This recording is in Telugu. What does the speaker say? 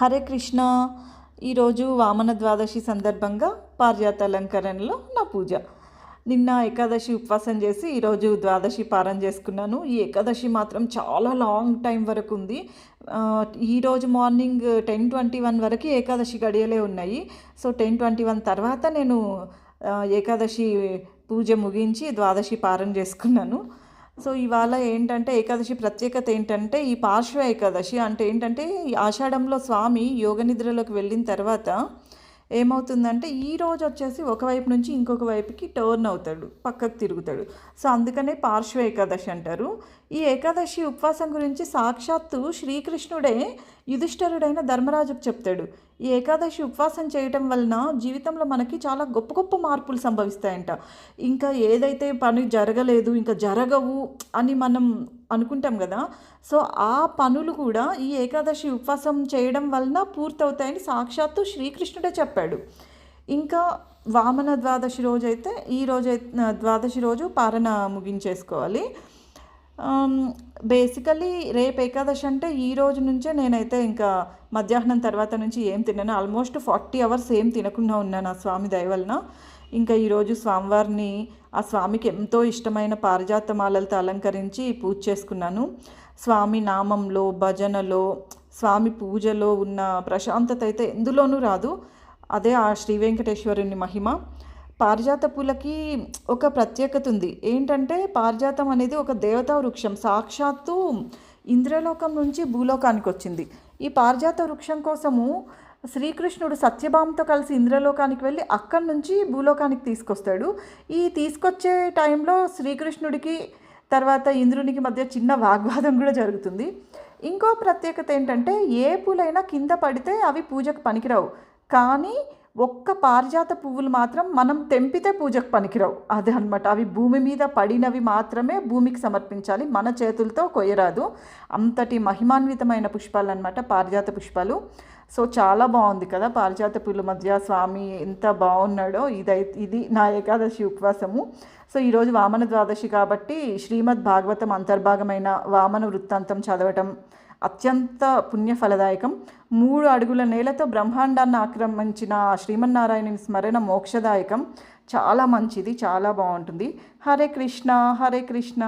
హరే కృష్ణ. ఈరోజు వామన ద్వాదశి సందర్భంగా పారిజాత అలంకరణలో నా పూజ. నిన్న ఏకాదశి ఉపవాసం చేసి ఈరోజు ద్వాదశి పారం చేసుకున్నాను. ఈ ఏకాదశి మాత్రం చాలా లాంగ్ టైం వరకు ఉంది. ఈరోజు మార్నింగ్ టెన్ ట్వంటీ వన్ వరకు ఏకాదశి గడియలే ఉన్నాయి. సో టెన్ ట్వంటీ వన్ తర్వాత నేను ఏకాదశి పూజ ముగించి ద్వాదశి పారం చేసుకున్నాను. సో ఇవాళ ఏంటంటే ఏకాదశి ప్రత్యేకత ఏంటంటే ఈ పార్శ్వ ఏకాదశి అంటే ఏంటంటే ఈ ఆషాఢంలో స్వామి యోగ నిద్రలోకి వెళ్ళిన తర్వాత ఏమవుతుందంటే ఈ రోజు వచ్చేసి ఒకవైపు నుంచి ఇంకొక వైపుకి టర్న్ అవుతాడు పక్కకు తిరుగుతాడు. సో అందుకనే పార్శ్వ ఏకాదశి అంటారు. ఈ ఏకాదశి ఉపవాసం గురించి సాక్షాత్తు శ్రీకృష్ణుడే యుధిష్ఠరుడైన ధర్మరాజుకు చెప్తాడు ఈ ఏకాదశి ఉపవాసం చేయటం వలన జీవితంలో మనకి చాలా గొప్ప గొప్ప మార్పులు సంభవిస్తాయంట. ఇంకా ఏదైతే పని జరగలేదు ఇంకా జరగవు అని మనం అనుకుంటాం కదా సో ఆ పనులు కూడా ఈ ఏకాదశి ఉపవాసం చేయడం వలన పూర్తవుతాయని సాక్షాత్తు శ్రీకృష్ణుడే చెప్పాడు. ఇంకా వామన ద్వాదశి రోజు అయితే ఈ రోజు ద్వాదశి రోజు పారణ ముగించేసుకోవాలి. బేసికలీ రేపు ఏకాదశి అంటే ఈ రోజు నుంచే నేనైతే ఇంకా మధ్యాహ్నం తర్వాత నుంచి ఏం తిన్నాను ఆల్మోస్ట్ ఫార్టీ అవర్స్ ఏం తినకుండా ఉన్నాను ఆ స్వామి దయవలన ఇంకా ఈరోజు స్వామివారిని ఆ స్వామికి ఎంతో ఇష్టమైన పారిజాత మాలలతో అలంకరించి పూజ చేసుకున్నాను. స్వామి నామంలో భజనలో స్వామి పూజలో ఉన్న ప్రశాంతత అయితే ఎందులోనూ రాదు. అదే ఆ శ్రీ వెంకటేశ్వరుని మహిమ. పారిజాత పూలకి ఒక ప్రత్యేకత ఉంది. ఏంటంటే పారిజాతం అనేది ఒక దేవతా వృక్షం. సాక్షాత్తు ఇంద్రలోకం నుంచి భూలోకానికి వచ్చింది. ఈ పారిజాత వృక్షం కోసము శ్రీకృష్ణుడు సత్యభామతో కలిసి ఇంద్రలోకానికి వెళ్ళి అక్కడి నుంచి భూలోకానికి తీసుకొస్తాడు. ఈ తీసుకొచ్చే టైంలో శ్రీకృష్ణుడికి తర్వాత ఇంద్రునికి మధ్య చిన్న వాగ్వాదం కూడా జరుగుతుంది. ఇంకో ప్రత్యేకత ఏంటంటే ఏ పూలైనా కింద పడితే అవి పూజకు పనికిరావు. కానీ ఒక్క పారిజాత పువ్వులు మాత్రం మనం తెంపితే పూజకు పనికిరావు. అదే అనమాట అవి భూమి మీద పడినవి మాత్రమే భూమికి సమర్పించాలి. మన చేతులతో కొయ్యరాదు. అంతటి మహిమాన్వితమైన పుష్పాలు అనమాట పారిజాత పుష్పాలు. సో చాలా బాగుంది కదా పారిజాత పూల మధ్య స్వామి ఎంత బాగున్నాడో ఇదైతే ఇది నా ఏకాదశి ఉపవాసము. సో ఈరోజు వామన ద్వాదశి కాబట్టి శ్రీమద్ భాగవతం అంతర్భాగమైన వామన వృత్తాంతం చదవటం అత్యంత పుణ్యఫలదాయకం. మూడు అడుగుల నేలతో బ్రహ్మాండాన్ని ఆక్రమించిన ఆ శ్రీమన్నారాయణుని స్మరణ మోక్షదాయకం. చాలా మంచిది చాలా బాగుంటుంది. హరే కృష్ణ హరే కృష్ణ.